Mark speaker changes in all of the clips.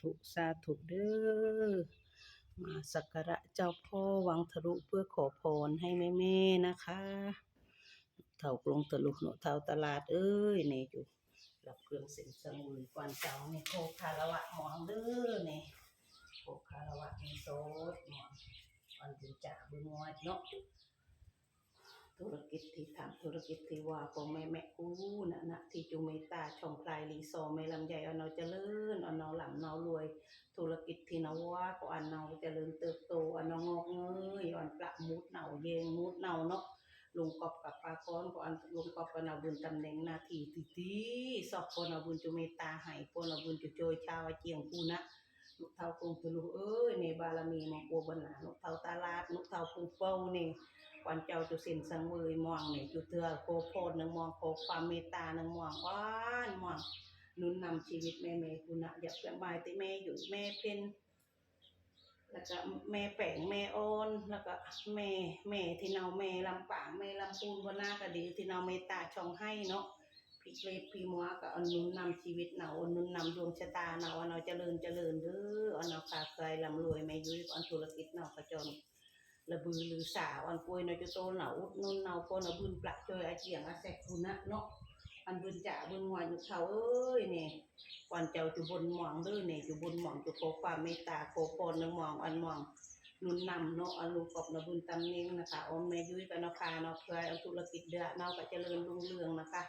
Speaker 1: ธุสาธุเด้อมาสักการะเจ้าพ่อวังทะลุเพื่อขอพรให้แม่ๆนะคะเท่ากลงตะลุกเนาะเท่าตลาดเอ้ยนี่อยู่รับเครื่องเส้นสมุนกวนเจ้านี่โคคารวะหมองเด้อนี่โคคารวะมีโซดหมองวันบุญจ่าบุญงวดเนาะธุรกิจที่ทำธุรกิจที่ว่าของแม่แม่กู้นะนะที่จูเมตาช่องพลายรีโซไม่ลำใหญ่เอาเนาเจริญ หล่ำเนารวย ธุรกิจที่นาว่าก็อันเนาเจริญเติบโตอันเนางอกเงยอันประมุดเนาเยงมุดเนาเนาะลุงกอบกับปลาก้อนก็อันลุงกอบก็นาบุญตำแหน่งนาทีตีตีสอบคนนาบุญจูเมตาให้คนนาบุญจุโจยชาวเจียงกูนะนุกเท่ากรุงทะลุเอ้ยในบารมีมังปัวบรรณานุกเท่าตาลาดนุกเท่าพุงเป้านี่วันเจ้าจุสินสังเวยมองเนี่ยจุเตือโกโพดหนึ่งมองโกความเมตตาหนึ่งมองว่านมอง นุนนำชีวิตแม่เมคุณะอยาเพียงบายติแม่อยู่แม่เป็นแล้วก็แม่แป้งแม่โอนแล้วก็แม่แม่ที่เนาแม่ลำปางแม่ลำปูนบนหน้าก็ดีที่เนาเมตตาช่องให้เนาะพี่เล็กพี่มัวก็อนุนนำชีวิตเนาอนุนนำดวงชะตาเนาเนาเจริญเจริญเด้อเอนาขาเคยลำรวยแม่ยุ้ยอันธุรกิจเนากระจรระบือหรือสาวอันป่วยเนาจะโตเหนาอุดนุ่นเนาโคนเอาบุญปลักจอยอาเจียงอาแสกคุณนะเนาะ อันบุญจ่าบุญหวานอยู่เขาเอ้ยเนี่ยวันเจ้าจุบนหมองเด้อเนี่ยจุบนหมองจุโคความเมตตาโคพรนึงหมองอันหมองนุนนำเนาะอันลูกกบนะบุญตำเนียงนะคะอมแม่ยุ้ยกับนาคาเนาะเคยเอาธุรกิจเดือเนาะก็เจริญรุ่งเรืองนะคะ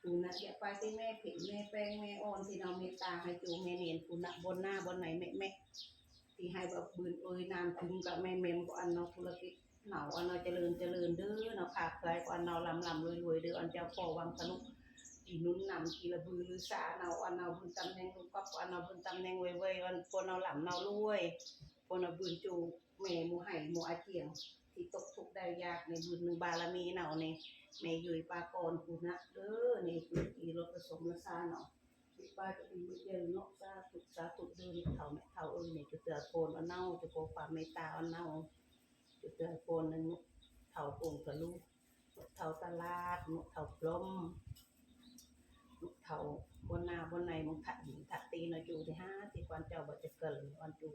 Speaker 1: คุณนะอย่าไปที่แม่ผิดแม่แป้งแม่อ่อนที่เราเมตตาให้จูแม่เนียนคุณนะบนหน้าบนไหนแม่แม่ที่ให้แบบบืนเอ้ยนานถึงกับแม่เมมก็อันเนาะธุรกิจเหนาอันเนาะเจริญเจริญเด้อเนาะค่ะใครก็อันเนาะลำลำรวยรวยเด้ออันเจ้าพ่อวังสนุก อีนุนนำกีระบือลือสาเนาอันเนาบุญตำแหน่งลูกก็อันเนาบุญตำแหน่งเว้ยเว้ยอันพวเนาลำเนารวยพวเนาบุญจูแม่หมูไห่หมูอาเจียง ที่ตกทุกข์ได้ยากในบุญหนึ่งบารมีเนาเนี่ยแม่ยุยปากรคุณนะเด้อนี่คืออีรถผสมละซาเนาะที่ป้าจะมีเจอเนาะสาธุสาธุเดินเท่าแม่เท่าเอ้ยเนี่ยจะเตือโกนเอาเน่าจะโกความเมตตาเอาเน่าจะเตือโกนนึงเท่าโกงกะลูกเท่าตลาดนุเท่าพรม เท่าบนหน้าบนในมึงถัดหินถัดตีนะจูที่ห้าที่ควันเจ้าบ่จะเกิดวันจู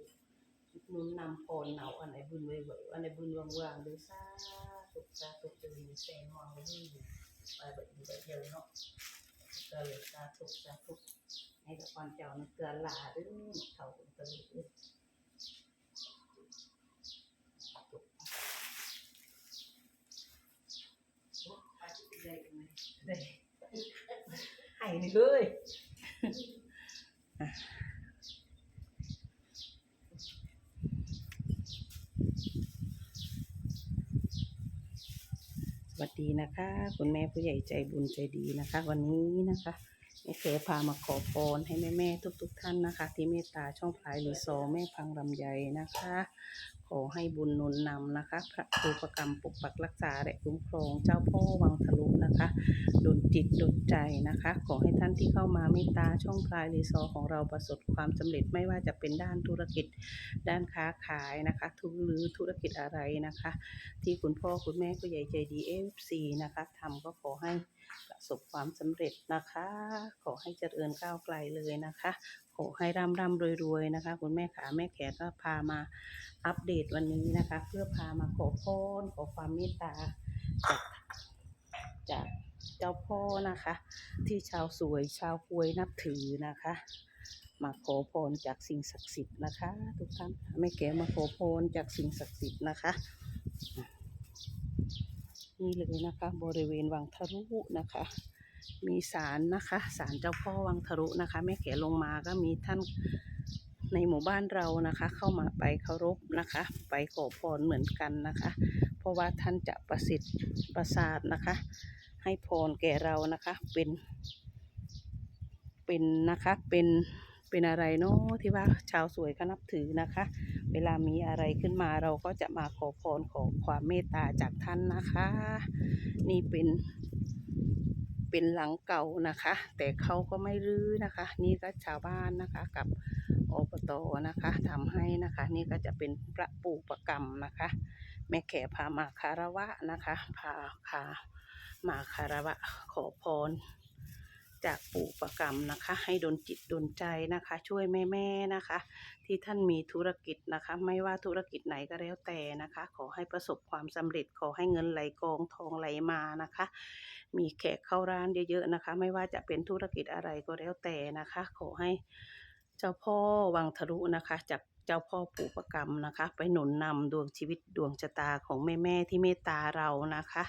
Speaker 1: นุนนำพรเนาอันไหนบุญไว้ไว้อันไหนบุญวางวางๆหรือสาธุสาธุเดินแสงมองไว้นี่ไปแบบนี้ได้เยอะเนาะก็เลยสาธุสาธุกให้กับความเจ้าในเกลือลาเด้อเขาเป็นตะลุเด้อสาธุโอ้อาจจะได้ไหมได้ให้นี่ เลยอะสวัสดีนะคะ คุณแม่ผู้ใหญ่ใจบุญใจดีนะคะ วันนี้นะคะ แม่เคพามาขอพรให้แม่แม่ๆทุกๆท่านนะคะ ที่เมตตาช่องพลายหรือโซแม่พังลำไยนะคะ ขอให้บุญหนุนนำนะคะ พระครูประกรรมปกปักรักษาและคุ้มครองเจ้าพ่อวังทะลุนะคะดลจิตดลใจนะคะ ขอให้ท่านที่เข้ามาเมตตาช่องพลายรีซอร์ของเราประสบความสำเร็จไม่ว่าจะเป็นด้านธุรกิจด้านค้าขายนะคะ ทุกหรือธุรกิจอะไรนะคะ ที่คุณพ่อคุณแม่ผู้ใหญ่ใจดีเอฟซีนะคะทำก็ขอให้ ประสบความสำเร็จนะคะ ขอให้เจริญก้าวไกลเลยนะคะขอให้ร่ำร่ำรวยๆนะคะ คุณแม่ขาแม่แขกก็พามาอัปเดตวันนี้นะคะ เพื่อพามาขอพรขอความเมตตาจากจากเจ้าพ่อนะคะ ที่ชาวสวยชาวกวยนับถือนะคะ มาขอพรจากสิ่งศักดิ์สิทธิ์นะคะ ทุกท่านแม่แกมาขอพรจากสิ่งศักดิ์สิทธิ์นะคะ นี่เลยนะคะ บริเวณวังทะลุนะคะ มีศาลนะคะศาลเจ้าพ่อวังทะลุนะคะ แม่แก่ลงมาก็มีท่านในหมู่บ้านเรานะคะ เข้ามาไปเคารพนะคะ ไปขอพรเหมือนกันนะคะ เพราะว่าท่านจะประสิทธิ์ประสาทนะคะ ให้พรแก่เรานะคะเป็นเป็นนะคะเป็น เป็นอะไรเนาะที่ว่าชาวสวยเขานับถือนะคะ เวลามีอะไรขึ้นมาเราก็จะมาขอพรขอความเมตตาจากท่านนะคะ นี่เป็นเป็นหลังเก่านะคะ แต่เขาก็ไม่รื้อนะคะ นี่ก็ชาวบ้านนะคะกับอบตนะคะทำให้นะคะ นี่ก็จะเป็นพระปู่ประกรรมนะคะ แม่แขพามาคารวะนะคะพาคามาคารวะขอพร จากปู่ประกรรมนะคะ ให้ดลจิตดลใจนะคะ ช่วยแม่ๆนะคะ ที่ท่านมีธุรกิจนะคะ ไม่ว่าธุรกิจไหนก็แล้วแต่นะคะ ขอให้ประสบความสำเร็จขอให้เงินไหลกองทองไหลมานะคะ มีแขกเข้าร้านเยอะๆนะคะ ไม่ว่าจะเป็นธุรกิจอะไรก็แล้วแต่นะคะ ขอให้เจ้าพ่อวังทะลุนะคะจากเจ้าพ่อปู่ประกรรมนะคะ ไปหนุนนำดวงชีวิตดวงชะตาของแม่ ๆ ที่เมตตาเรานะคะ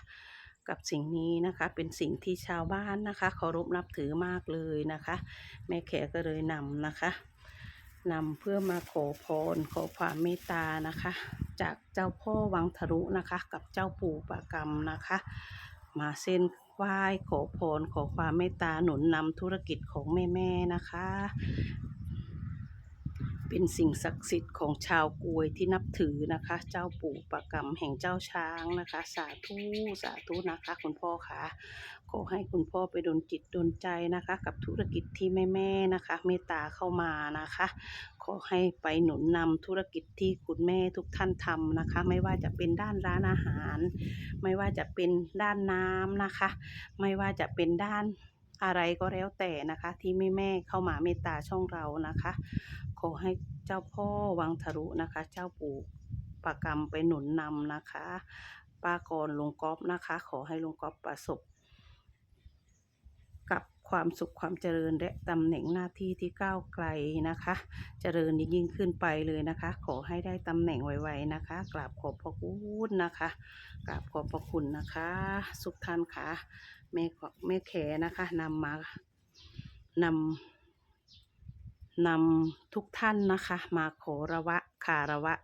Speaker 1: กับสิ่งนี้นะคะ เป็นสิ่งที่ชาวบ้านนะคะเคารพนับถือมากเลยนะคะ แม่แขก็เลยนำนะคะนำเพื่อมาขอพรขอความเมตตานะคะ จากเจ้าพ่อวังทะลุนะคะ กับเจ้าปู่ประกรรมนะคะ มาเส้นไหว้ขอพรขอความเมตตาหนุนนำธุรกิจของแม่ๆนะคะ เป็นสิ่งศักดิ์สิทธิ์ของชาวกวยที่นับถือนะคะ เจ้าปู่ประกรรมแห่งเจ้าช้างนะคะ สาธุสาธุนะคะ คุณพ่อคะขอให้คุณพ่อไปดลจิตดลใจนะคะ กับธุรกิจที่แม่ๆนะคะ เมตตาเข้ามานะคะ ขอให้ไปหนุนนำธุรกิจที่คุณแม่ทุกท่านทำนะคะ ไม่ว่าจะเป็นด้านร้านอาหาร ไม่ว่าจะเป็นด้านน้ำนะคะ ไม่ว่าจะเป็นด้านอะไรก็แล้วแต่นะคะ ที่แม่แม่เข้ามาเมตตาช่องเรานะคะ ขอให้เจ้าพ่อวังทะลุนะคะ เจ้าปู่ประกรรมไปหนุนนำนะคะป้ากรลุงก๊อฟนะคะ ขอให้ลุงก๊อฟประสบ กับความสุขความเจริญและตำแหน่งหน้าที่ที่ก้าวไกลนะคะ เจริญยิ่งขึ้นไปเลยนะคะ ขอให้ได้ตำแหน่งไวๆนะคะ กราบขอบพระคุณนะคะกราบขอบพระคุณนะคะสุขท่านค่ะแม่ขอแม่แขนะคะนำมานำ นำทุกท่านนะคะ มาขอระวะคาระวะ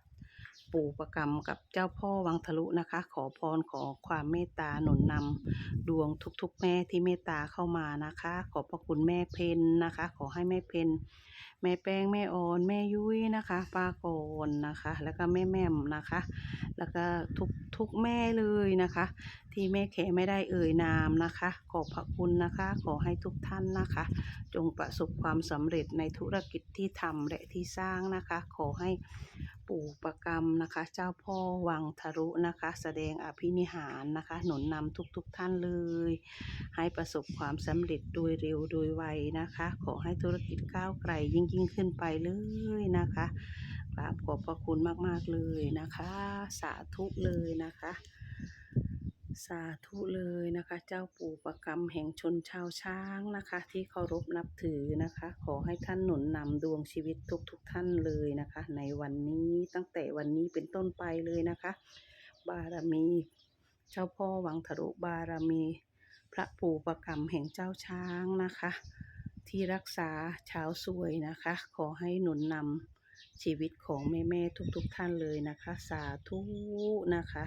Speaker 1: ปู่ประกรรมกับเจ้าพ่อวังทะลุนะคะ ขอพรขอความเมตตาหนุนนำดวงทุกๆ แม่ที่เมตตาเข้ามานะคะ ขอบพระคุณแม่เพนนะคะ ขอให้แม่เพนแม่แป้งแม่ออนแม่ยุ้ยนะคะป้าโกนนะคะ แล้วก็แม่แม่มนะคะ แล้วก็ทุกทุกแม่เลยนะคะ ที่แม่แขไม่ได้เอ่ยนามนะคะ ขอบพระคุณนะคะ ขอให้ทุกท่านนะคะ จงประสบความสำเร็จในธุรกิจที่ทำและที่สร้างนะคะ ขอให้ ปู่ประกรรมนะคะ เจ้าพ่อวังทะรุนะคะ แสดงอภินิหารนะคะ หนุนนำทุกๆทท่านเลย ให้ประสบความสำเร็จโดยเร็วโดยไวนะคะ ขอให้ธุรกิจก้าวไกลยิ่งยิ่งขึ้นไปเลยนะคะกราบขอบพระคุณมากๆเลยนะคะ สาธุเลยนะคะ สาธุเลยนะคะ เจ้าปู่ประกรรมแห่งชนชาวช้างนะคะ ที่เคารพนับถือนะคะ ขอให้ท่านหนุนนำดวงชีวิตทุกๆทท่านเลยนะคะ ในวันนี้ตั้งแต่วันนี้เป็นต้นไปเลยนะคะ บารมีเจ้าพ่อวังทะลุบารมี พระปู่ประกรรมแห่งเจ้าช้างนะคะ ที่รักษาชาวสวยนะคะ ขอให้หนุนนำชีวิตของแม่ๆทุกๆทท่านเลยนะคะ สาธุนะคะ